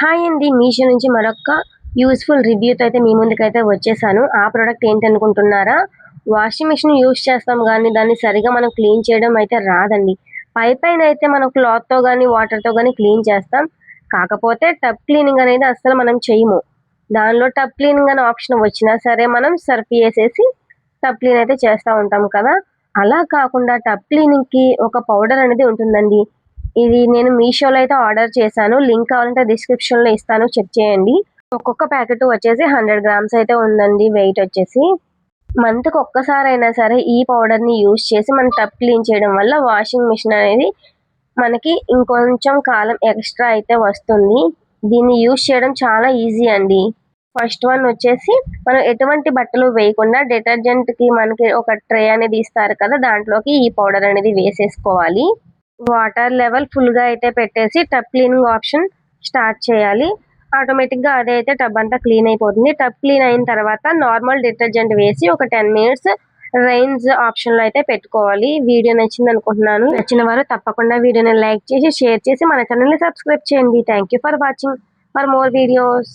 Hi అండి మీషో నుంచి మరొక యూస్ఫుల్ రివ్యూతో అయితే మీ ముందుకైతే వచ్చేసాను. ఆ ప్రోడక్ట్ ఏంటి అనుకుంటున్నారా వాషింగ్ మిషన్ యూస్ చేస్తాం కానీ దాన్ని సరిగా మనం క్లీన్ చేయడం అయితే రాదండి. పై పైన అయితే మనం క్లాత్తో కానీ వాటర్తో కానీ క్లీన్ చేస్తాం. కాకపోతే టబ్ క్లీనింగ్ అనేది అస్సలు మనం చేయము. దానిలో టబ్ క్లీనింగ్ అనే ఆప్షన్ వచ్చినా సరే మనం సర్ఫ్ వేసేసి టబ్ క్లీన్ అయితే చేస్తూ ఉంటాం కదా. అలా కాకుండా టబ్ క్లీనింగ్కి ఒక పౌడర్ అనేది ఉంటుందండి. ఇది నేను మీషోలో అయితే ఆర్డర్ చేశాను. లింక్ కావాలంటే డిస్క్రిప్షన్లో ఇస్తాను. చెక్ చేయండి. ఒక్కొక్క ప్యాకెట్ వచ్చేసి హండ్రెడ్ గ్రామ్స్ అయితే ఉందండి. వెయిట్ వచ్చేసి మంత్కి ఒక్కసారి అయినా సరే ఈ పౌడర్ని యూస్ చేసి మనం టబ్ క్లీన్ చేయడం వల్ల వాషింగ్ మిషన్ అనేది మనకి ఇంకొంచెం కాలం ఎక్స్ట్రా అయితే వస్తుంది. దీన్ని యూస్ చేయడం చాలా ఈజీ అండి. ఫస్ట్ వన్ వచ్చేసి మనం ఎటువంటి బట్టలు వేయకుండా డిటర్జెంట్కి మనకి ఒక ట్రే అనేది ఇస్తారు కదా దాంట్లోకి ఈ పౌడర్ అనేది వేసేసుకోవాలి. వాటర్ లెవెల్ ఫుల్గా అయితే పెట్టేసి టబ్ క్లీనింగ్ ఆప్షన్ స్టార్ట్ చేయాలి. ఆటోమేటిక్గా అదైతే టబ్ అంతా క్లీన్ అయిపోతుంది. టబ్ క్లీన్ అయిన తర్వాత నార్మల్ డిటర్జెంట్ వేసి ఒక టెన్ మినిట్స్ రైన్స్ ఆప్షన్లో అయితే పెట్టుకోవాలి. వీడియో నచ్చింది అనుకుంటున్నాను. నచ్చిన వారు తప్పకుండా వీడియోని లైక్ చేసి షేర్ చేసి మన ఛానల్ని సబ్స్క్రైబ్ చేయండి. Thank you for watching for more videos